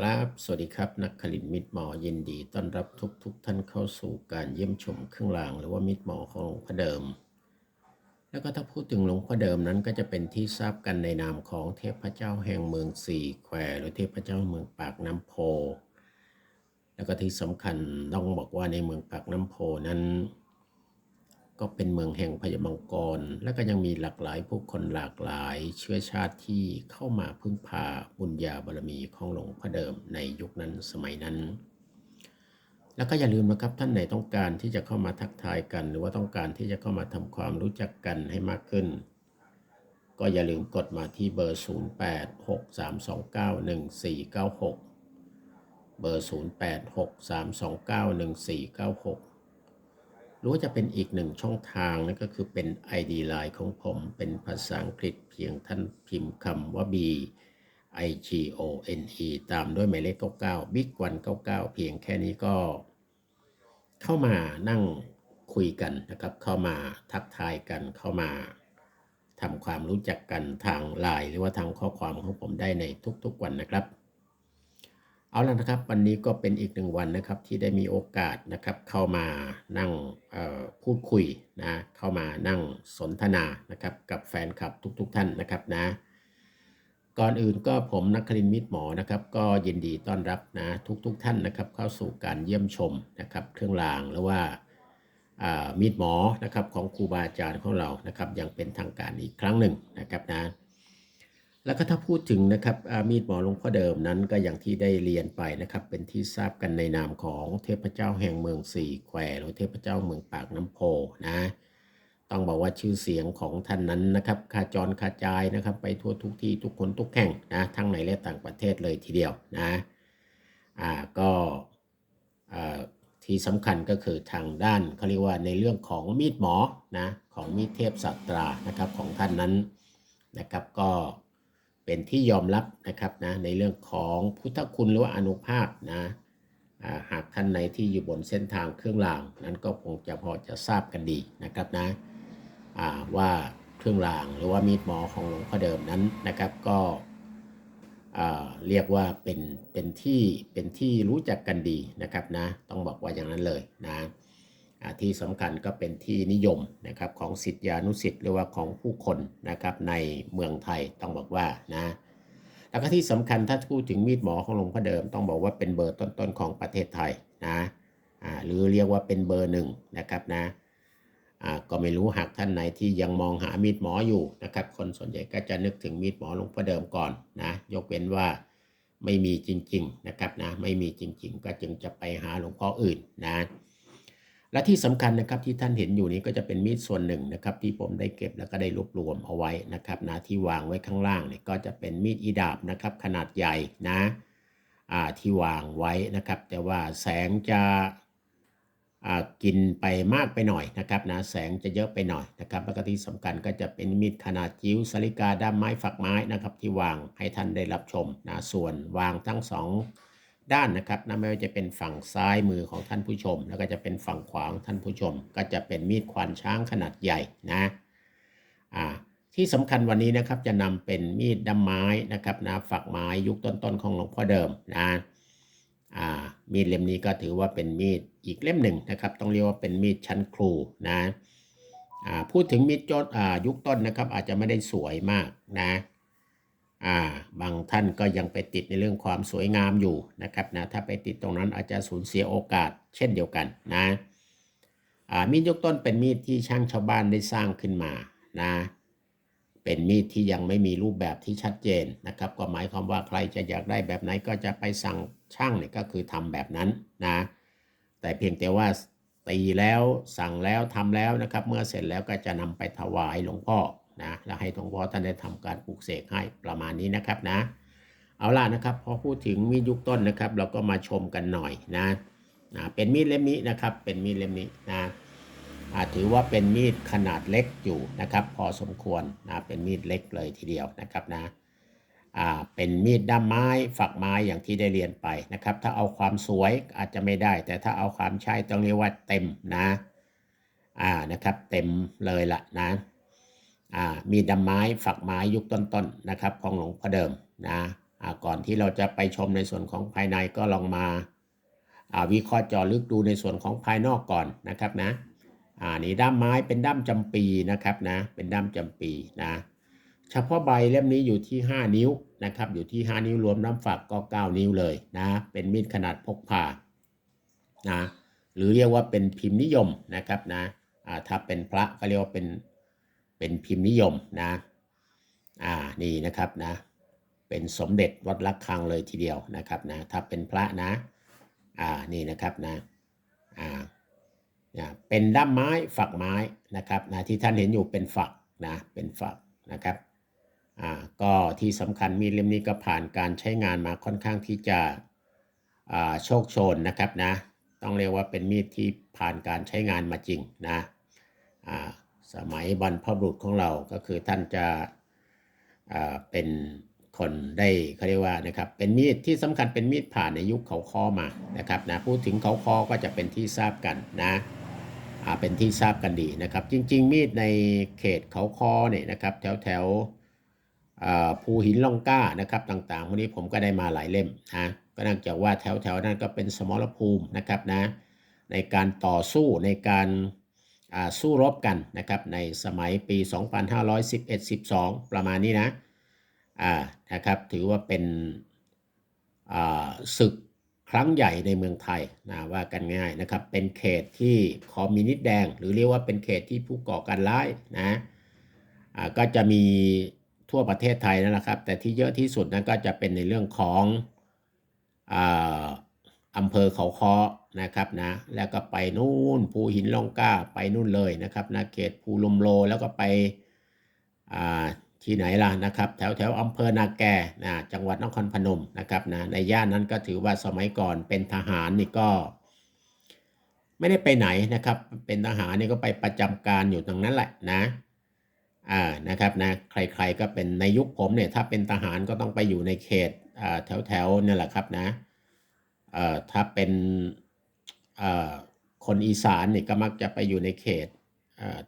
ครับ สวัสดีครับ นักคลินมิตรหมอยินดี ต้อนรับทุกทุกท่านเข้าสู่การเยี่ยมชมเครื่องราง หรือว่ามิตรหมอของหลวงพ่อเดิม แล้วก็ถ้าพูดถึงหลวงพ่อเดิมนั้นก็จะเป็นที่ทราบกันในนามของเทพเจ้าแห่งเมืองสี่แควหรือเทพเจ้าเมืองปากน้ำโพ แล้วก็ที่สำคัญต้องบอกว่าในเมืองปากน้ำโพนั้น ก็เป็นเมืองแห่งพญามังกร และก็ยังมีหลากหลายผู้คนหลากหลายเชื้อชาติที่เข้ามาพึ่งพาบุญญาบารมีของหลวงพ่อเดิมในยุคนั้นสมัยนั้น แล้วก็อย่าลืมนะครับท่านไหนต้องการที่จะเข้ามาทักทายกัน หรือว่าต้องการที่จะเข้ามาทำความรู้จักกันให้มากขึ้น ก็อย่าลืมกดมาที่เบอร์ 0863291496 เบอร์ 0863291496ห รือว่าจะเป็นอีกหนึ่งช่องทางนั่นก็คือเป็น ID Line ของผมเป็นภาษาอังกฤษเพียงท่านพิมพ์คำว่า B I G O N E ตามด้วยหมายเลข 99 Big 199 เพียงแค่นี้ก็ เข้ามานั่งคุยกันนะครับ เข้ามาทักทายกันเข้ามาทำความรู้จักกันทางไลน์หรือว่าทางข้อความของผมได้ในทุกๆวันนะครับ เอาละนะครับ วันนี้ก็เป็นอีกหนึ่งวันนะครับที่ได้มีโอกาสนะครับเข้ามานั่งพูดคุยนะเข้ามานั่งสนทนานะครับกับแฟนคลับทุกๆทท่านนะครับนะก่อนอื่นก็ผมนักคลินมิตรหมอนะครับ ก็ยินดีต้อนรับนะทุกๆทท่านนะครับ เข้าสู่การเยี่ยมชมนะครับ เครื่องรางหรือว่ามีดหมอนะครับของครูบาอาจารย์ของเรานะครับยังเป็นทางการอีกครั้งหนึ่งนะครับนะ แล้วก็ถ้าพูดถึงนะครับมีดหมอหลวงพ่อเดิมนั้นก็อย่างที่ได้เรียนไปนะครับ เป็นที่ทราบกันในนามของเทพเจ้าแห่งเมืองสี่แควหรือเทพเจ้าเมืองปากน้ำโพนะ ต้องบอกว่าชื่อเสียงของท่านนั้นนะครับขาจรขาจายนะครับ ไปทั่วทุกที่ทุกคนทุกแห่งนะทั้งในและต่างประเทศเลยทีเดียวนะอ่าก็อ่าที่สำคัญก็คือทางด้านเขาเรียกว่าในเรื่องของมีดหมอนะของมีดเทพสัตรานะครับของท่านนั้นนะครับก็ เป็นที่ยอมรับนะครับนะในเรื่องของพุทธคุณหรือว่าอนุภาพนะหากท่านในที่อยู่บนเส้นทางเครื่องราง นั้นก็คงจะพอจะทราบกันดีนะครับนะว่าเครื่องรางหรือว่ามีดหมอของหลวงพ่อเดิมนั้นนะครับก็เรียกว่าเป็นเป็นที่เป็นที่รู้จักกันดีนะครับนะต้องบอกว่าอย่างนั้นเลยนะ ที่สำคัญก็เป็นที่นิยมนะครับของสิทธิานุสิทธิ์หรือว่าของผู้คนนะครับในเมืองไทยต้องบอกว่านะแล้วก็ที่สำคัญถ้าพูดถึงมีดหมอของหลวงพ่อเดิม ต้องบอกว่าเป็นเบอร์ต้นๆของประเทศไทยนะหรือเรียกว่าเป็นเบอร์หนึ่งนะครับนะก็ไม่รู้หากท่านไหนที่ยังมองหามีดหมออยู่นะครับคนส่วนใหญ่ก็จะนึกถึงมีดหมอหลวงพ่อเดิมก่อนนะยกเว้นว่าไม่มีจริงๆนะครับนะไม่มีจริงๆ ก็จึงจะไปหาหลวงพ่ออื่นนะ และที่สำคัญนะครับที่ท่านเห็นอยู่นี้ก็จะเป็นมีดส่วนหนึ่งนะครับที่ผมได้เก็บแล้วก็ได้รวบรวมเอาไว้นะครับนะที่วางไว้ข้างล่างเนี่ยก็จะเป็นมีดอีดาบนะครับขนาดใหญ่นะที่วางไว้นะครับ แต่ว่าแสงจะกินไปมากไปหน่อยนะครับนะแสงจะเยอะไปหน่อยนะครับ แล้วก็ที่สำคัญก็จะเป็นมีดขนาดจิ๋วสลิกาด้ามไม้ฝักไม้นะครับที่วางให้ท่านได้รับชมนะส่วนวางทั้งสอง ด้านนะครับนะไม่ว่าจะเป็นฝั่งซ้ายมือของท่านผู้ชม แล้วก็จะเป็นฝั่งขวาของท่านผู้ชม ก็จะเป็นมีดควานช้างขนาดใหญ่นะอ่าที่สำคัญวันนี้นะครับจะนำเป็นมีดด้ามไม้นะครับนะฝักไม้ยุคต้นๆของหลวงพ่อเดิมนะอ่ามีดเล่มนี้ก็ถือว่าเป็นมีดอีกเล่มหนึ่งนะครับ ต้องเรียกว่าเป็นมีดชั้นครูนะอ่าพูดถึงมีดจดอ่ายุคต้นนะครับอาจจะไม่ได้สวยมากนะ อ่าบางท่านก็ยังไปติดในเรื่องความสวยงามอยู่นะครับนะถ้าไปติดตรงนั้นอาจจะสูญเสียโอกาสเช่นเดียวกันนะอ่ามีดยกต้นเป็นมีดที่ช่างชาวบ้านได้สร้างขึ้นมานะเป็นมีดที่ยังไม่มีรูปแบบที่ชัดเจนนะครับ ก็หมายความว่าใครจะอยากได้แบบไหนก็จะไปสั่งช่างเนี่ยก็คือทำแบบนั้นนะแต่เพียงแต่ว่าตีแล้วสั่งแล้วทำแล้วนะครับ เมื่อเสร็จแล้วก็จะนำไปถวายหลวงพ่อ นะแล้วให้หลวงพ่อท่านได้ทำการปลูกเสกให้ประมาณนี้นะครับนะ เอาล่ะนะครับพอพูดถึงมีดยุคต้นนะครับ เราก็มาชมกันหน่อยนะนะเป็นมีดเล่มนี้นะครับ เป็นมีดเล่มนี้นะถือว่าเป็นมีดขนาดเล็กอยู่นะครับ พอสมควรนะเป็นมีดเล็กเลยทีเดียวนะครับนะเป็นมีดด้ามไม้ฝักไม้อย่างที่ได้เรียนไปนะครับ ถ้าเอาความสวยอาจจะไม่ได้ แต่ถ้าเอาความใช้ต้องเรียกว่าเต็มนะอ่านะครับ เต็มเลยละนะ มีดำไม้ฝักไม้ยุคต้นๆนะครับ ของหลวงพ่อเดิมนะก่อนที่เราจะไปชมในส่วนของภายในก็ลองมาวิเคราะห์จอลึกดูในส่วนของภายนอกก่อนนะครับนะอ่านี่ด้ามไม้เป็นด้ามจำปีนะครับนะ เป็นด้ามจำปีนะเฉพาะใบเล่มนี้อยู่ที่ 5 นิ้วนะครับ อยู่ที่ 5 นิ้วรวมน้ำฝักก็ 9 นิ้วเลยนะ เป็นมีดขนาดพกพานะหรือเรียกว่าเป็นพิมพ์นิยมนะครับนะอ่าถ้าเป็นพระก็เรียกว่าเป็น เป็นพิมพ์นิยมนะอ่านี่นะครับนะเป็นสมเด็จวัดระฆังเลยทีเดียวนะครับนะถ้าเป็นพระนะอ่านี่นะครับนะอ่าเนี่เป็นด้ามไม้ฝักไม้นะครับนะที่ท่านเห็นอยู่เป็นฝักนะเป็นฝักนะครับอ่าก็ที่สำคัญมีดเล่มนี้ก็ผ่านการใช้งานมาค่อนข้างที่จะอ่าโชคโชนนะครับนะต้องเรียกว่าเป็นมีดที่ผ่านการใช้งานมาจริงนะอ่า สมัยบรรพบุรุษของเราก็คือท่านจะเป็นคนได้เขาเรียกว่านะครับเป็นมีดที่สำคัญเป็นมีดผ่านในยุคเขาคอมานะครับนะพูดถึงเขาคอก็จะเป็นที่ทราบกันนะเป็นที่ทราบกันดีนะครับ จริง ๆ มีดในเขตเขาคอเนี่ยนะครับ แถวแถวภูหินล่องกล้านะครับต่างๆวันนี้ผมก็ได้มาหลายเล่มนะก็นื่งจากว่าแถวแถวๆนั้นก็เป็นสมรภูมินะครับนะในการต่อสู้ในการ สู้รบกันนะครับในสมัยปี 2511-12 ประมาณนี้นะนะครับถือว่าเป็นศึกครั้งใหญ่ในเมืองไทยนะว่ากันง่ายนะครับเป็นเขตที่คอมมิวนิสต์แดง หรือเรียกว่าเป็นเขตที่ผู้ก่อการร้ายนะก็จะมีทั่วประเทศไทยนั่นแหละครับ แต่ที่เยอะที่สุดนั้นก็จะเป็นในเรื่องของออำเภอเขาคอ นะครับนะแล้วก็ไปนู่นภูหินล่องกล้าไปนู่นเลยนะครับนะเขตภูลมโลแล้วก็ไปอ่าที่ไหนล่ะนะครับ แถวแถวอำเภอนาแกนะจังหวัดนครพนมนะครับนะในย่านนั้นก็ถือว่าสมัยก่อนเป็นทหารนี่ก็ ไม่ได้ไปไหนนะครับ เป็นทหารนี่ก็ไปประจำการอยู่ตรงนั้นแหละนะอ่านะครับนะใครๆก็เป็นในยุคผมเนี่ยถ้าเป็นทหารก็ต้องไปอยู่ในเขตอ่าแถวแถวนี่แหละครับนะเอ่อถ้าเป็น คนอีสานนี่ก็มักจะไปอยู่ในเขต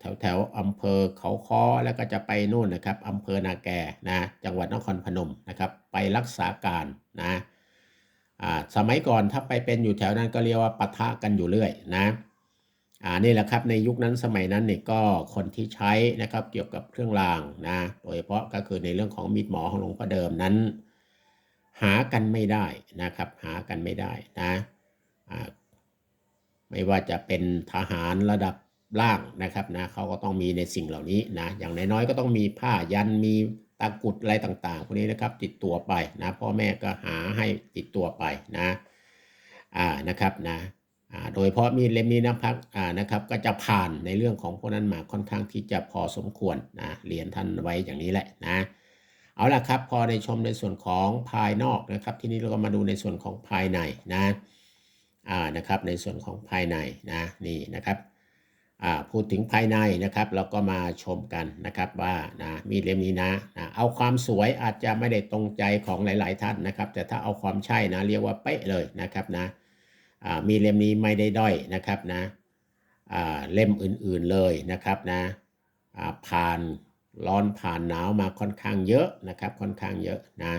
แถวแถวอำเภอเขาค้อแล้วก็จะไปนู่นนะครับอำเภอนาแกนะจังหวัดนครพนมนะครับไปรักษาการนะอ่าสมัยก่อนถ้าไปเป็นอยู่แถวนั้นก็เรียกว่าปะทะกันอยู่เรื่อยนะอ่านี่แหละครับในยุคนั้นสมัยนั้นเนี่ยก็คนที่ใช้นะครับเกี่ยวกับเครื่องรางนะโดยเฉพาะก็คือในเรื่องของมีดหมอของหลวงพ่อเดิมนั้น หากันไม่ได้นะครับ หากันไม่ได้นะอ่า ไม่ว่าจะเป็นทหารระดับล่างนะครับนะเขาก็ต้องมีในสิ่งเหล่านี้นะอย่างน้อยๆก็ต้องมีผ้ายันมีตะกุดอะไรต่างๆพวกนี้นะครับติดตัวไปนะพ่อแม่ก็หาให้ติดตัวไปนะอ่านะครับนะอ่าโดยเฉพาะมีเลมีนะครับอ่านะครับก็จะผ่านในเรื่องของพวกนั้นมาค่อนข้างที่จะพอสมควรนะเรียนท่านไว้อย่างนี้แหละนะเอาละครับพอในชมในส่วนของภายนอกนะครับ ทีนี้เราก็มาดูในส่วนของภายในนะอ นะครับในส่วนของภายในนะนี่นะครับพูดถึงภายในนะครับเราก็มาชมกันนะครับว่านะมีดเล่มนี้นะนะเอาความสวยอาจจะไม่ได้ตรงใจของหลาย ๆ ท่านนะครับ แต่ถ้าเอาความใช่นะเรียกว่าเป๊ะเลยนะครับนะมีดเล่มนี้ไม่ได้ด้อยนะครับนะเล่มอื่นๆเลยนะครับนะผ่านร้อนผ่านหนาวมาค่อนข้างเยอะนะครับค่อนข้างเยอะนะ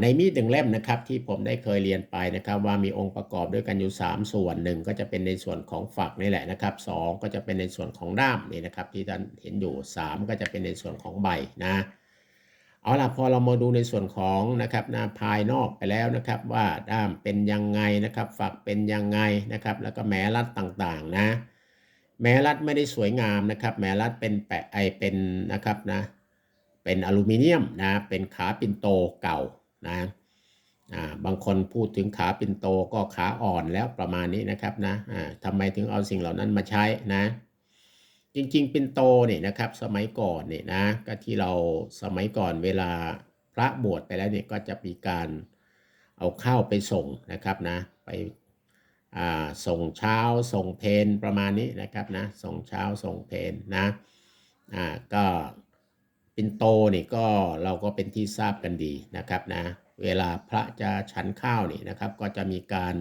ในมีดหนึ่งเล่มนะครับที่ผมได้เคยเรียนไปนะครับ ว่ามีองค์ประกอบด้วยกันอยู่ 3 ส่วนหนึ่งก็จะเป็นในส่วนของฝักนี่แหละนะครับสองก็จะเป็นในส่วนของด้ามนี่นะครับ ที่ท่านเห็นอยู่ 3 ก็จะเป็นในส่วนของใบนะเอาล่ะพอเรามาดูในส่วนของนะครับหน้าภายนอกไปแล้วนะครับ ว่าด้ามเป็นยังไงนะครับ ฝักเป็นยังไงนะครับ แล้วก็แม้รัดต่างๆนะ แม้รัดไม่ได้สวยงามนะครับ แม้รัดเป็นแปะไอเป็นนะครับนะเป็นอลูมิเนียมนะเป็นขาปินโตเก่า นะบางคนพูดถึงขาปินโตก็ขาอ่อนแล้วประมาณนี้นะครับนะทำไมถึงเอาสิ่งเหล่านั้นมาใช้นะ จริงๆปินโตเนี่ยนะครับ สมัยก่อนเนี่ยนะก็ที่เราสมัยก่อนเวลาพระบวชไปแล้วเนี่ยก็จะมีการเอาข้าวไปส่งนะครับนะไปส่งเช้าส่งเพนประมาณนี้นะครับนะส่งเช้าส่งเพนนะก็ ปินโตนี่ก็เราก็เป็นที่ทราบกันดีนะครับนะเวลาพระจะฉันข้าวนี่นะครับ ก็จะมีการ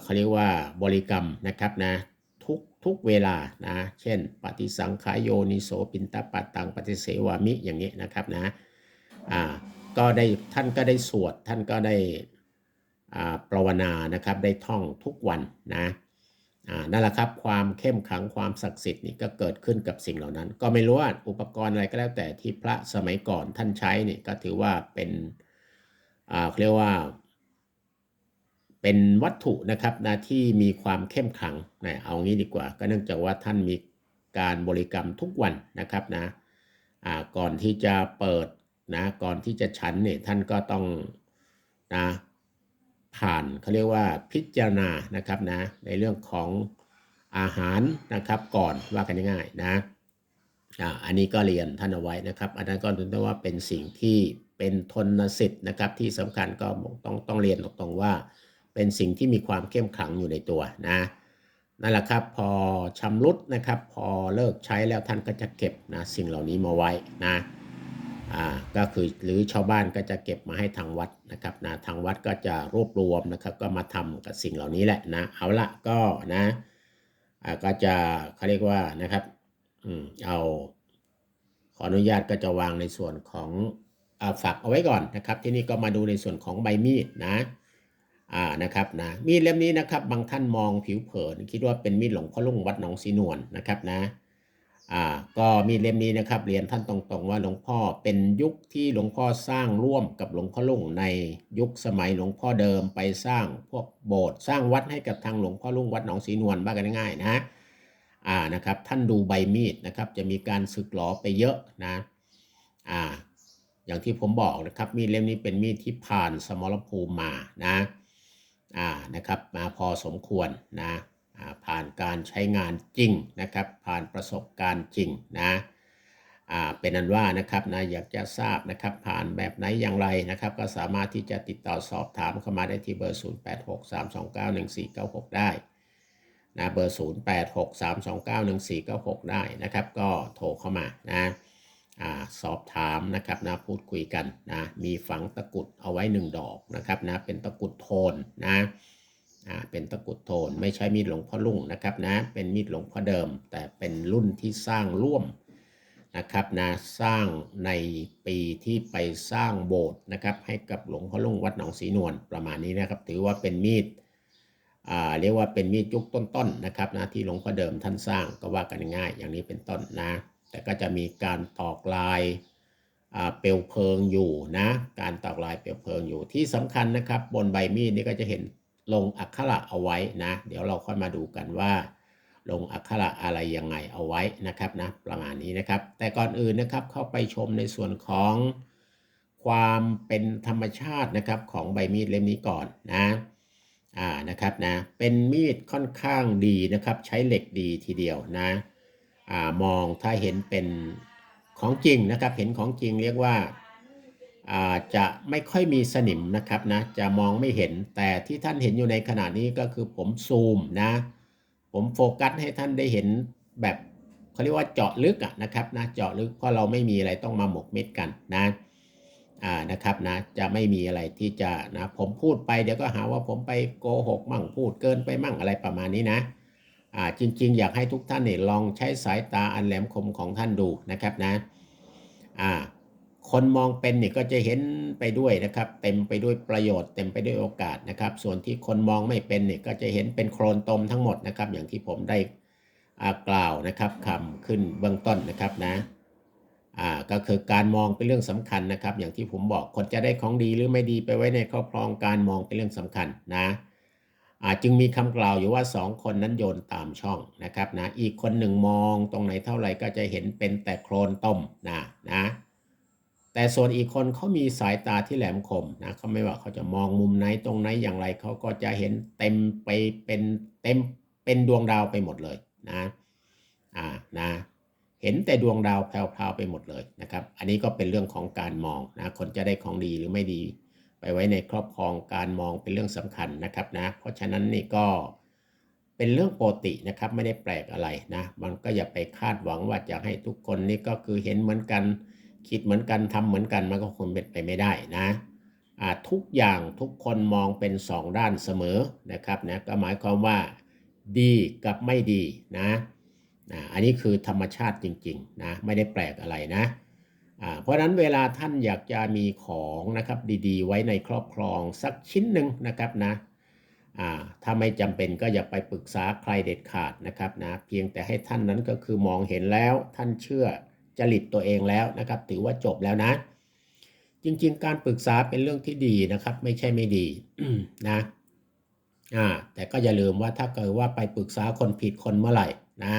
เขาเรียกว่าบริกรรมนะครับนะทุกทุกเวลานะเช่น ปฏิสังขายโยนิโสปินตปัตตังปฏิเสวามิอย่างนี้นะครับนะอ่าก็ได้ท่านก็ได้สวดท่านก็ได้อ่าปรวนานะครับได้ท่องทุกวันนะ นั่นแหละครับความเข้มขังความศักดิ์สิทธิ์นี่ก็เกิดขึ้นกับสิ่งเหล่านั้น ก็ไม่รู้ว่าอุปกรณ์อะไรก็แล้วแต่ที่พระสมัยก่อนท่านใช้นี่ก็ถือว่าเป็นอ่าเรียกว่า เป็นวัตถุนะครับนะที่มีความเข้มขังนะเอางี้ดีกว่า ก็เนื่องจากว่าท่านมีการบริกรรมทุกวันนะครับนะอ่าก่อนที่จะเปิดนะก่อนที่จะฉันเนี่ยท่านก็ต้องนะ ผ่านเขาเรียกว่าพิจารณานะครับนะในเรื่องของอาหารนะครับก่อนว่ากันง่ายๆนะอ่าอันนี้ก็เรียนท่านเอาไว้นะครับอันนั้นก็ถือว่าเป็นสิ่งที่เป็นทนสิทธิ์นะครับที่สำคัญก็ต้องต้องเรียนตรงๆว่า เป็นสิ่งที่มีความเข้มขลังอยู่ในตัวนะนั่นแหละครับพอชำรุดนะครับพอเลิกใช้แล้วท่านก็จะเก็บนะสิ่งเหล่านี้มาไว้นะอ่าก็คือหรือชาวบ้านก็จะเก็บมาให้ทางวัด นะครับนะทางวัดก็จะรวบรวมนะครับก็มาทำกับสิ่งเหล่านี้แหละนะเอาละก็นะก็จะเขาเรียกว่านะครับอืมเอาขออนุญาตก็จะวางในส่วนของอ่าฝักเอาไว้ก่อนนะครับ ที่นี่ก็มาดูในส่วนของใบมีดนะอ่านะครับนะมีดเล่มนี้นะครับ บางท่านมองผิวเผิน คิดว่าเป็นมีดหลวงพ่อลุงวัดหนองสีนวลนะครับนะ อ่าก็มีเล่มนี้นะครับเรียนท่านตรงๆว่าหลวงพ่อเป็นยุคที่หลวงพ่อสร้างร่วมกับหลวงพ่อลุงในยุคสมัยหลวงพ่อเดิมไปสร้างพวกโบสถ์สร้างวัดให้กับทางหลวงพ่อลุงวัดหนองสีนวลบ้ากันง่ายนะอ่านะครับท่านดูใบมีดนะครับจะมีการสึกหลอไปเยอะนะอ่าอย่างที่ผมบอกนะครับมีดเล่มนี้เป็นมีดที่ผ่านสมรภูมิมานะอ่านะครับมาพอสมควรนะ ผ่านการใช้งานจริงนะครับ ผ่านประสบการณ์จริงนะเป็นนันว่านะครับนะอยากจะทราบนะครับ ผ่านแบบไหนอย่างไรนะครับ ก็สามารถที่จะติดต่อสอบถามเข้ามาได้ที่เบอร์ 0863291496 ได้นะเบอร์ 0863291496 ได้นะครับ ก็โทรเข้ามานะอสอบถามนะครับนะพูดคุยกันนะมีฝังตะกุดเอาไว้หนึ่งดอกนะครับนะเป็นตะกุดโทนนะ อ่าเป็นตะกุดโทนไม่ใช่มีดหลวงพ่อลุ่งนะครับนะเป็นมีดหลวงพ่อเดิม แต่เป็นรุ่นที่สร้างร่วมนะครับนะสร้างในปีที่ไปสร้างโบสถ์นะครับให้กับหลวงพ่อลุ่งวัดหนองสีนวลประมาณนี้นะครับ ถือว่าเป็นมีดอ่าเรียกว่าเป็นมีดยุคต้นๆนะครับนะที่หลวงพ่อเดิมท่านสร้างก็ว่ากันง่าย อย่างนี้เป็นต้นนะ แต่ก็จะมีการตอกลายอ่าเปลวเพลิงอยู่นะ การตอกลายเปลวเพลิงอยู่ที่สำคัญนะครับ บนใบมีดนี่ก็จะเห็น ลงอักขระเอาไว้นะ เดี๋ยวเราค่อยมาดูกันว่า ลงอักขระอะไรยังไงเอาไว้นะครับนะประมาณนี้นะครับ แต่ก่อนอื่นนะครับเข้าไปชมในส่วนของความเป็นธรรมชาตินะครับของใบมีดเล่มนี้ก่อนนะอ่านะครับนะเป็นมีดค่อนข้างดีนะครับ ใช้เหล็กดีทีเดียวนะอามองถ้าเห็นเป็นของจริงนะครับ เห็นของจริงเรียกว่า จะไม่ค่อยมีสนิมนะครับนะจะมองไม่เห็นแต่ที่ท่านเห็นอยู่ในขณะนี้ก็คือผมซูมนะผมโฟกัสให้ท่านได้เห็นแบบเขาเรียกว่าเจาะลึกะนะครับนะเจาะลึกเพราะเราไม่มีอะไรต้องมาหมกเม็ดกันนะอ่านะครับนะจะไม่มีอะไรที่จะนะผมพูดไปเดี๋ยวก็หาว่าผมไปโกหกมั่งพูดเกินไปมั่งอะไรประมาณนี้นะอ่าจริง ๆ อยากให้ทุกท่านเนี่ยลองใช้สายตาอันแหลมคมของท่านดูนะครับนะอ่า คนมองเป็นเนี่ยก็จะเห็นไปด้วยนะครับ เต็มไปด้วยประโยชน์เต็มไปด้วยโอกาสนะครับ ส่วนที่คนมองไม่เป็นเนี่ยก็จะเห็นเป็นโครนตมทั้งหมดนะครับ อย่างที่ผมได้อากล่าวนะครับคำขึ้นเบื้องต้นนะครับนะอ่าก็คือการมองเป็นเรื่องสำคัญนะครับ อย่างที่ผมบอกคนจะได้ของดีหรือไม่ดีไปไว้ในครอบครองการมองเป็นเรื่องสำคัญนะอ่าจึงมีคำกล่าวอยู่ว่าสองคนนั้นโยนตามช่องนะครับนะอีกคนหนึ่งมองตรงไหนเท่าไหร่ก็จะเห็นเป็นแต่โครนต้มนะนะ แต่ส่วนอีกคนเขามีสายตาที่แหลมคมนะเขาไม่ว่าเขาจะมองมุมไหนตรงไหนอย่างไรเขาก็จะเห็นเต็มไปเป็นเต็มเป็นดวงดาวไปหมดเลยนะอ่านะเห็นแต่ดวงดาวแพรวๆไปหมดเลยนะครับ อันนี้ก็เป็นเรื่องของการมองนะคนจะได้ของดีหรือไม่ดี ไปไว้ในครอบครองการมองเป็นเรื่องสำคัญนะครับนะเพราะฉะนั้นนี่ก็เป็นเรื่องปกตินะครับไม่ได้แปลกอะไรนะมันก็อย่าไปคาดหวังว่าจะให้ทุกคนนี่ก็คือเห็นเหมือนกัน คิดเหมือนกันทำเหมือนกันมันก็คงเป็นไปไม่ได้นะทุกอย่างทุกคนมองเป็นสองด้านเสมอนะครับนะก็หมายความว่าดีกับไม่ดีนะนะอันนี้คือธรรมชาติจริงๆนะไม่ได้แปลกอะไรนะอ่าเพราะฉะนั้นเวลาท่านอยากจะมีของนะครับดีๆ ไว้ในครอบครองสักชิ้นหนึ่งนะครับนะถ้าไม่จำเป็นก็อย่าไปปรึกษาใครเด็ดขาดนะครับนะเพียงแต่ให้ท่านนั้นก็คือมองเห็นแล้วท่านเชื่อ จริตตัวเองแล้วนะครับ ถือว่าจบแล้วนะ จริง ๆ การปรึกษาเป็นเรื่องที่ดีนะครับ ไม่ใช่ไม่ดีนะอ่าแต่ก็อย่าลืมว่าถ้าเกิดว่าไปปรึกษาคนผิดคนเมื่อไหร่นะ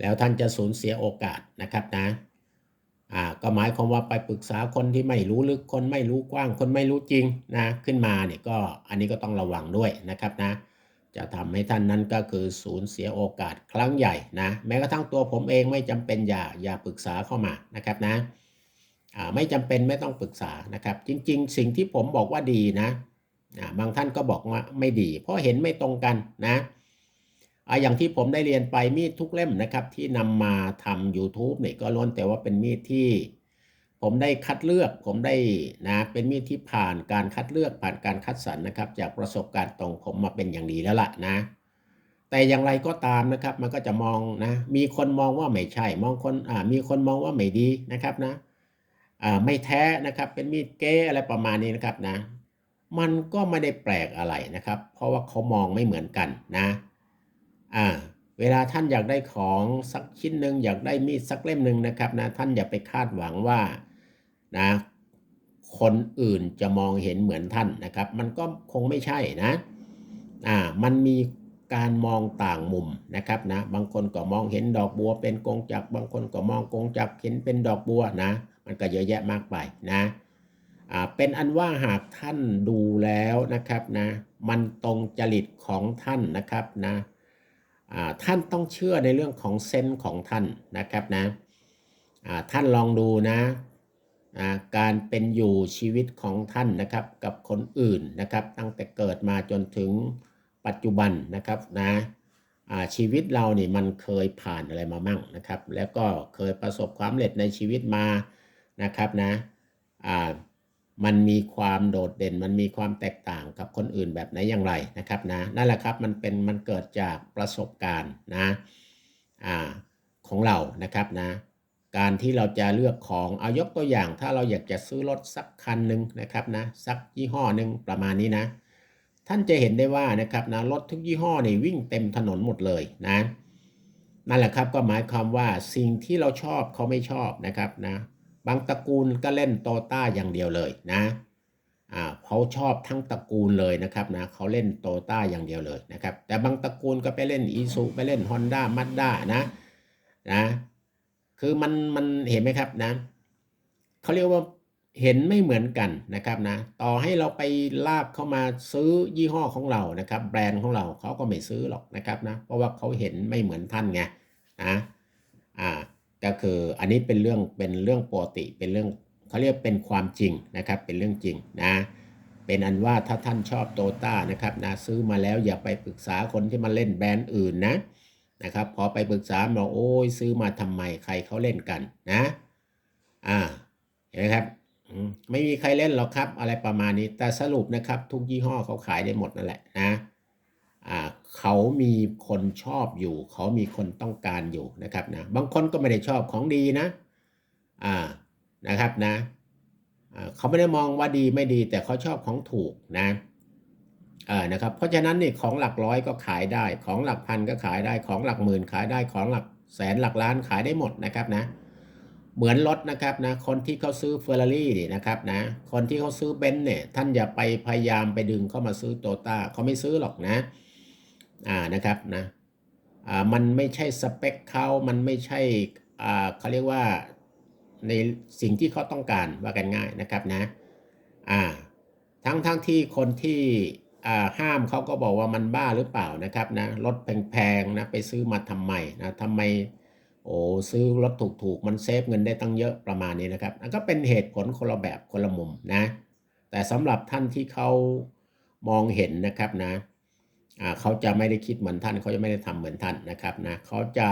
แล้วท่านจะสูญเสียโอกาสนะครับนะอ่าก็หมายความว่าไปปรึกษาคนที่ไม่รู้ลึกคนไม่รู้กว้าง คนไม่รู้จริงนะขึ้นมาเนี่ยก็อันนี้ก็ต้องระวังด้วยนะครับนะ จะทำให้ท่านนั้นก็คือสูญเสียโอกาสครั้งใหญ่นะแม้กระทั่งตัวผมเองไม่จำเป็นอย่าอย่าปรึกษาเข้ามานะครับนะไม่จำเป็นไม่ต้องปรึกษานะครับ จริง ๆ สิ่งที่ผมบอกว่าดีนะบางท่านก็บอกว่าไม่ดี เพราะเห็นไม่ตรงกันนะอ่าอย่างที่ผมได้เรียนไปมีดทุกเล่มนะครับ ที่นำมาทำ YouTube เนี่ยก็ล้วนแต่ว่าเป็นมีดที่ ผมได้คัดเลือกผมได้นะเป็นมีดที่ผ่านการคัดเลือกผ่านการคัดสรรนะครับ จากประสบการณ์ตรงผมมาเป็นอย่างดีแล้วล่ะนะ แต่อย่างไรก็ตามนะครับ มันก็จะมองนะ มีคนมองว่าไม่ใช่ มองคนอ่ามีคนมองว่าไม่ดีนะครับนะอ่าไม่แท้นะครับเป็นมีดเก้อะไรประมาณนี้นะครับนะ มันก็ไม่ได้แปลกอะไรนะครับ เพราะว่าเขามองไม่เหมือนกันนะอ่าเวลาท่านอยากได้ของสักชิ้นหนึ่งอยากได้มีดสักเล่มหนึ่งนะครับนะท่านอย่าไปคาดหวังว่า นะคนอื่นจะมองเห็นเหมือนท่านนะครับ มันก็คงไม่ใช่นะอ่ามันมีการมองต่างมุมนะครับนะบางคนก็มองเห็นดอกบัวเป็นกงจักรบางคนก็มองกงจักรเห็นเป็นดอกบัวนะมันก็เยอะแยะมากไปนะอ่าเป็นอันว่าหากท่านดูแล้วนะครับนะมันตรงจริตของท่านนะครับนะอ่าท่านต้องเชื่อในเรื่องของเซนส์ของท่านนะครับนะอ่าท่านลองดูนะ การเป็นอยู่ชีวิตของท่านนะครับ กับคนอื่นนะครับ ตั้งแต่เกิดมาจนถึงปัจจุบันนะครับนะชีวิตเรานี่มันเคยผ่านอะไรมามั่งนะครับ แล้วก็เคยประสบความสำเร็จในชีวิตมานะครับนะมันมีความโดดเด่น มันมีความแตกต่างกับคนอื่นแบบไหนอย่างไรนะครับนะนั่นแหละครับมันเป็นมันเกิดจากประสบการณ์นะของเรานะครับนะ การที่เราจะเลือกของเอายกตัวอย่าง ถ้าเราอยากจะซื้อรถสักคันหนึ่งนะครับนะสักยี่ห้อหนึ่งประมาณนี้นะ ท่านจะเห็นได้ว่านะครับนะรถทุกยี่ห้อนี่วิ่งเต็มถนนหมดเลยนะนั่นแหละครับก็หมายความว่าสิ่งที่เราชอบเขาไม่ชอบนะครับนะบางตระกูลก็เล่นโตต้าอย่างเดียวเลยนะอ่าเขาชอบทั้งตระกูลเลยนะครับนะเขาเล่นโตต้าอย่างเดียวเลยนะครับแต่บางตระกูลก็ไปเล่นอีซูไปเล่นฮอนด้ามัดด้านะนะ คือมันมันเห็นไหมครับนะเขาเรียกว่าเห็นไม่เหมือนกันนะครับนะต่อให้เราไปลากเข้ามาซื้อยี่ห้อของเรานะครับ แบรนด์ของเราเขาก็ไม่ซื้อหรอกนะครับนะเพราะว่าเขาเห็นไม่เหมือนท่านไงนะอ่าก็คืออันนี้เป็นเรื่องเป็นเรื่องปกติเป็นเรื่องเขาเรียกเป็นความจริงนะครับเป็นเรื่องจริงนะเป็นอันว่าถ้าท่านชอบโตต้านะครับนะซื้อมาแล้วอย่าไปปรึกษาคนที่มาเล่นแบรนด์อื่นนะ นะครับพอไปปรึกษาบอกโอ้ยซื้อมาทำไมใครเขาเล่นกันนะอ่าเห็นไหมครับไม่มีใครเล่นหรอกครับ อะไรประมาณนี้แต่สรุปนะครับ ทุกยี่ห้อเขาขายได้หมดนั่นแหละนะอ่าเขามีคนชอบอยู่ เขามีคนต้องการอยู่นะครับนะบางคนก็ไม่ได้ชอบของดีนะอ่านะครับนะเขาไม่ได้มองว่าดีไม่ดีแต่เขาชอบของถูกนะ อ่านะครับเพราะฉะนั้นนี่ของหลักร้อยก็ขายได้ ของหลักพันก็ขายได้ของหลักหมื่นขายได้ของหลักแสนหลักล้านขายได้หมดนะครับนะเหมือนรถนะครับนะคนที่เขาซื้อเฟอร์รารี่นี่นะครับนะคนที่เขาซื้อเบนซ์เนี่ยท่านอย่าไปพยายามไปดึงเข้ามาซื้อโตต้าเขาไม่ซื้อหรอกนะอ่านะครับนะอ่ามันไม่ใช่สเปคเขามันไม่ใช่อ่าเขาเรียกว่าในสิ่งที่เขาต้องการว่ากันง่ายนะครับนะอ่าทั้งทั้งที่คนที่ ห้ามเขาก็บอกว่ามันบ้าหรือเปล่านะครับนะรถแพงๆนะไปซื้อมาทำไมนะทำไมโอ้ซื้อรถถูกๆ มันเซฟเงินได้ตั้งเยอะประมาณนี้นะครับก็เป็นเหตุผลคนละแบบคนละมุมนะ แต่สำหรับท่านที่เขามองเห็นนะครับนะเขาจะไม่ได้คิดเหมือนท่านเขาจะไม่ได้ทำเหมือนท่านนะครับนะเขาจะ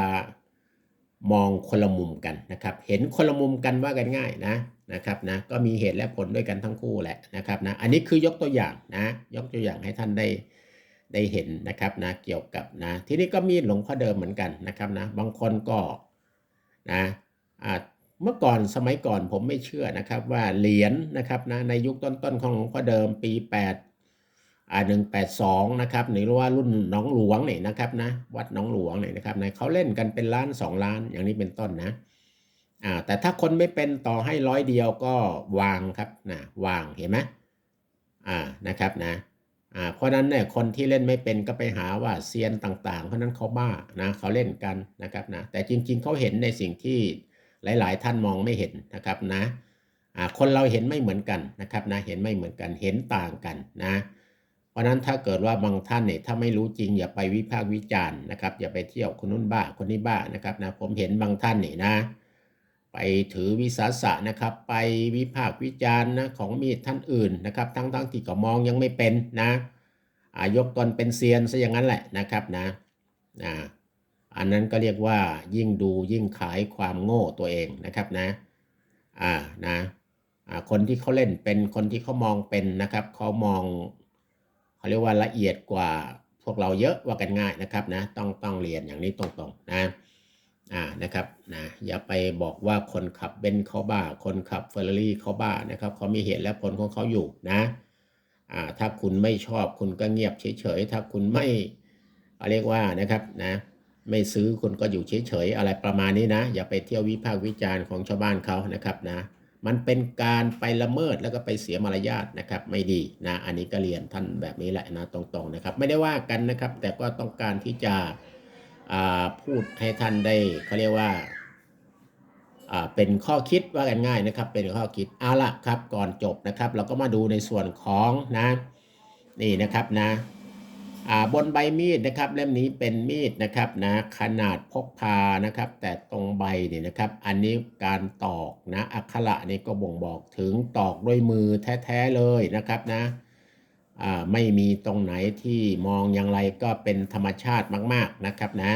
มองคนละมุมกันนะครับ เห็นคนละมุมกันว่ากันง่ายนะนะครับนะก็มีเหตุและผลด้วยกันทั้งคู่แหละนะครับนะอันนี้คือยกตัวอย่างนะยกตัวอย่างให้ท่านได้ได้เห็นนะครับนะเกี่ยวกับนะทีนี้ก็มีหลวงพ่อเดิมเหมือนกันนะครับนะบางคนก็นะอ่าเมื่อก่อนสมัยก่อนผมไม่เชื่อนะครับว่าเหรียญนะครับนะในยุคต้นๆของหลวงพ่อเดิมปี8 อ่า182นะครับหรือว่ารุ่นน้องหลวงเนี่ยนะครับนะวัดน้องหลวงเนี่ยนะครับนะเขาเล่นกันเป็นล้าน2ล้านอย่างนี้เป็นต้นนะอ่าแต่ถ้าคนไม่เป็นต่อให้ร้อยเดียวก็วางครับนะวางเห็นไหมอ่านะครับนะอ่าเพราะนั้นเนี่ยคนที่เล่นไม่เป็นก็ไปหาว่าเซียนต่างๆ เพราะนั้นเขาบ้านะเขาเล่นกันนะครับนะแต่จริงๆเขาเห็นในสิ่งที่หลาย ๆ ท่านมองไม่เห็นนะครับนะอ่าคนเราเห็นไม่เหมือนกันนะครับนะเห็นไม่เหมือนกันเห็นต่างกันนะ เพราะนั้นถ้าเกิดว่าบางท่านเนี่ยถ้าไม่รู้จริงอย่าไปวิพากษ์วิจารณ์นะครับ อย่าไปเที่ยวคนนู้นบ้าคนนี้บ้านะครับนะผมเห็นบางท่านนี่นะ ไปถือวิสาสะนะครับ ไปวิพากษ์วิจารณ์นะของมีดท่านอื่นนะครับ ทั้งๆทที่ก็มองยังไม่เป็นนะอายกตนเป็นเซียนซะอย่างนั้นแหละนะครับนะนะอันนั้นก็เรียกว่ายิ่งดูยิ่งขายความโง่ตัวเองนะครับนะอ่านะอ่าคนที่เขาเล่นเป็นคนที่เขามองเป็นนะครับเขามอง เขาเรียกว่าละเอียดกว่าพวกเราเยอะว่ากันง่ายนะครับนะต้องต้องเรียนอย่างนี้ตรงๆนะอ่านะครับนะอย่าไปบอกว่าคนขับเบนซ์เขาบ้า คนขับเฟอร์รารี่เขาบ้านะครับเขามีเหตุและผลของเขาอยู่นะอ่าถ้าคุณไม่ชอบคุณก็เงียบเฉยๆถ้าคุณไม่เรียกว่านะครับนะไม่ซื้อคุณก็อยู่เฉยๆอะไรประมาณนี้นะ อย่าไปเที่ยววิพากษ์วิจารณ์ของชาวบ้านเขานะครับนะ มันเป็นการไปละเมิดแล้วก็ไปเสียมารยาทนะครับ ไม่ดีนะอันนี้ก็เรียนท่านแบบนี้แหละนะตรงๆนะครับ ไม่ได้ว่ากันนะครับ แต่ก็ต้องการที่จะพูดให้ท่านได้เขาเรียกว่าเป็นข้อคิดว่ากันง่ายนะครับ เป็นข้อคิดเอาละครับก่อนจบนะครับ เราก็มาดูในส่วนของนะนี่นะครับนะ บนใบมีดนะครับเล่มนี้เป็นมีดนะครับนะขนาดพกพานะครับ แต่ตรงใบนี่นะครับ อันนี้การตอกนะอักขระนี่ก็บ่งบอกถึงตอกด้วยมือแท้ๆเลยนะครับนะไม่มีตรงไหนที่มองอย่างไรก็เป็นธรรมชาติมาก ๆนะครับนะ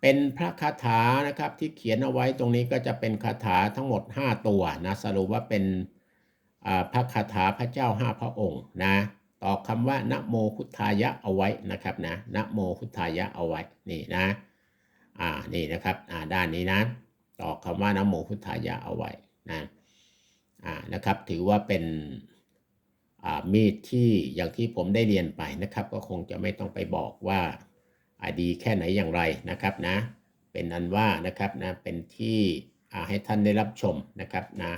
เป็นพระคาถานะครับที่เขียนเอาไว้ตรงนี้ก็จะเป็นคาถาทั้งหมด 5 ตัวนะสรุปว่าเป็นพระคาถาพระเจ้า 5 พระองค์นะ ต่อคำว่านะโมพุทธายะเอาไว้นะครับนะนะโมพุทธายะเอาไว้นี่นะอ่านี่นะครับอ่าด้านนี้นะต่อคำว่านะโมพุทธายะเอาไว้นะอ่านะครับถือว่าเป็นอ่ามีดที่อย่างที่ผมได้เรียนไปนะครับ ก็คงจะไม่ต้องไปบอกว่าอดีแค่ไหนอย่างไรนะครับนะเป็นอันว่านะครับนะเป็นที่ให้ท่านได้รับชมนะครับนะ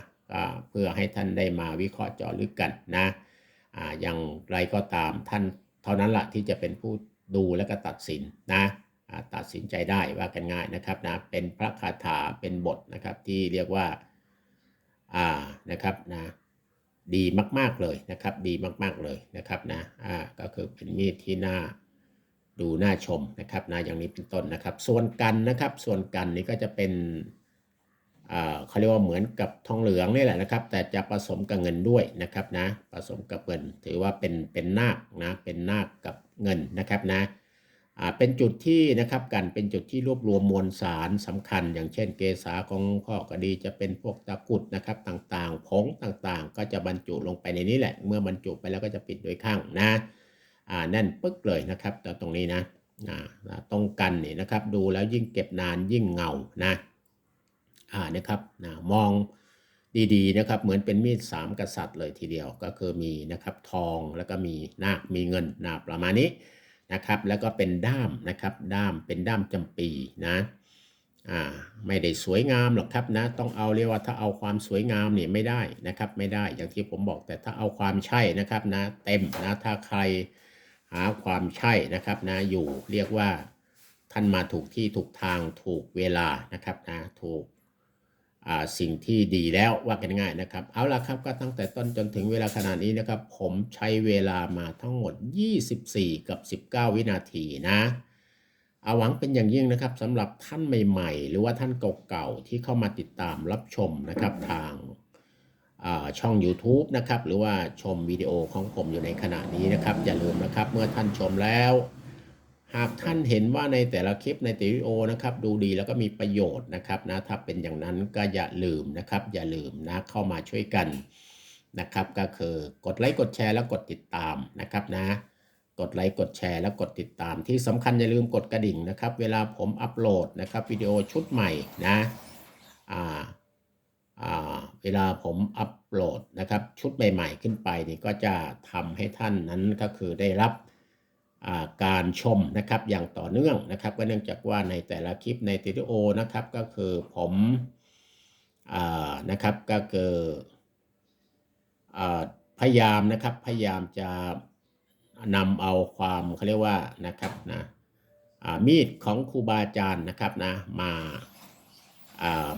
เพื่อให้ท่านได้มาวิเคราะห์เจาะลึกกันนะ อย่างไรก็ตามท่านเท่านั้นละที่จะเป็นผู้ดูและก็ตัดสินนะตัดสินใจได้ว่ากันง่ายนะครับนะเป็นพระคาถาเป็นบทนะครับที่เรียกว่าอ่านะครับนะดีมาก ๆเลยนะครับ ดีมาก ๆเลยนะครับนะอ่าก็คือเป็นมีดที่น่าดูน่าชมนะครับนะอย่างนี้เป็นต้นนะครับ ส่วนกันนะครับ ส่วนกันนี้ก็จะเป็น เขาเรียกว่าเหมือนกับทองเหลืองนี่แหละนะครับ แต่จะผสมกับเงินด้วยนะครับนะผสมกับเงิน ถือว่าเป็นเป็นนาคนะเป็นนาคกับเงินนะครับนะเป็นจุดที่นะครับกันเป็นจุดที่รวบรวมมวลสารสำคัญ อย่างเช่นเกษาของพ่อก็ดีจะเป็นพวกตะกุดนะครับต่างๆผงต่างๆ ก็จะบรรจุลงไปในนี้แหละ เมื่อบรรจุไปแล้วก็จะปิดโดยข้างนะอ่าแน่นปึ๊กเลยนะครับแต่ตรงนี้นะอ่าตรงกันนี่นะครับ ดูแล้วยิ่งเก็บนานยิ่งเงานะ อ่านะครับนะมองดีๆนะครับเหมือนเป็นมีดสามกษัตริย์เลยทีเดียวก็คือมีนะครับทองแล้วก็มีนาคมีเงินนาประมาณนี้นะครับแล้วก็เป็นด้ามนะครับด้ามเป็นด้ามจำปีนะอ่าไม่ได้สวยงามหรอกครับนะต้องเอาเรียกว่าถ้าเอาความสวยงามนี่ไม่ได้นะครับไม่ได้อย่างที่ผมบอกแต่ถ้าเอาความใช่นะครับนะเต็มนะถ้าใครหาความใช่นะครับนะอยู่เรียกว่าท่านมาถูกที่ถูกทางถูกเวลานะครับนะถูก สิ่งที่ดีแล้วว่ากันง่ายนะครับ เอาละครับก็ตั้งแต่ต้นจนถึงเวลาขนาดนี้นะครับ ผมใช้เวลามาทั้งหมด 24 กับ 19 วินาทีนะเอาหวังเป็นอย่างยิ่งนะครับสำหรับท่านใหม่ ๆ หรือว่าท่านเก่าๆที่เข้ามาติดตามรับชมนะครับทางช่อง YouTube นะครับ หรือว่าชมวิดีโอของผมอยู่ในขณะนี้นะครับ อย่าลืมนะครับ เมื่อท่านชมแล้ว หากท่านเห็นว่าในแต่ละคลิปในแต่ละวิดีโอนะครับดูดีแล้วก็มีประโยชน์นะครับนะถ้าเป็นอย่างนั้นก็อย่าลืมนะครับ อย่าลืมนะเข้ามาช่วยกันนะครับก็คือกดไลค์กดแชร์แล้วกดติดตามนะครับนะกดไลค์กดแชร์แล้วกดติดตามที่สำคัญอย่าลืมกดกระดิ่งนะครับ เวลาผมอัปโหลดนะครับวิดีโอชุดใหม่นะอ่าอ่าเวลาผมอัปโหลดนะครับชุดใหม่ ๆ ขึ้นไปนี่ก็จะทำให้ท่านนั้นก็คือได้รับอ่า การชมนะครับอย่างต่อเนื่องนะครับ ก็เนื่องจากว่าในแต่ละคลิปในวิดีโอนะครับก็คือผมอ่านะครับก็คือพยายามนะครับพยายามจะนำเอาความเขาเรียกว่านะครับนะมีดของครูบาอาจารย์นะครับนะมา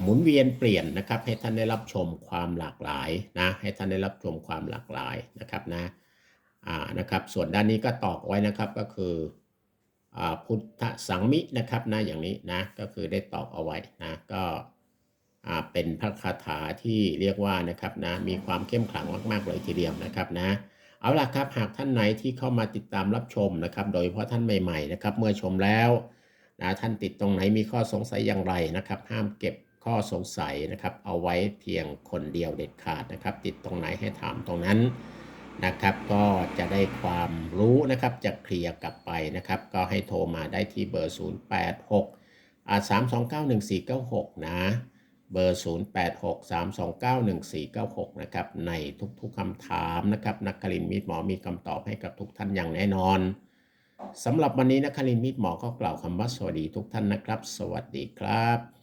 หมุนเวียนเปลี่ยนนะครับ ให้ท่านได้รับชมความหลากหลายนะให้ท่านได้รับชมความหลากหลายนะครับนะ นะครับ ส่วนด้านนี้ก็ตอกไว้นะครับก็คืออพุทธสังมินะครับนะอย่างนี้นะก็คือได้ตอกเอาไว้นะก็เป็นพระคาถาที่เรียกว่านะครับนะมีความเข้มขลังมากๆเลยทีเดียวนะครับนะเอาล่ะครับหากท่านไหนที่เข้ามาติดตามรับชมนะครับ โดยเฉพาะท่านใหม่ๆนะครับ เมื่อชมแล้วนะท่านติดตรงไหนมีข้อสงสัยอย่างไรนะครับ ห้ามเก็บข้อสงสัยนะครับ เอาไว้เพียงคนเดียวเด็ดขาดนะครับ ติดตรงไหนให้ถามตรงนั้น นะครับ ก็จะได้ความรู้นะครับจะเคลียร์กลับไปนะครับ ก็ให้โทรมาได้ที่เบอร์ 086อ่า3291496 นะ เบอร์ 0863291496 นะครับ ในทุกๆคำถามนะครับ นักคลินทร์มิตรหมอมีคำตอบให้กับทุกท่านอย่างแน่นอนสำหรับวันนี้นักคลินทร์มิตรหมอก็กล่าวคำว่าสวัสดีทุกท่านนะครับ สวัสดีครับ